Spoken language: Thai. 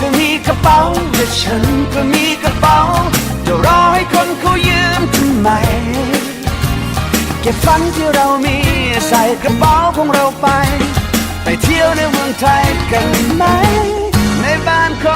ก็มีกระเป๋าและฉันก็มีกระเป๋าจะรอให้คนเขายืมทำไม เก็บฝันที่เรามีใส่กระเป๋าของเราไป ไปเที่ยวในเมืองไทยกันไหม ในบ้านของ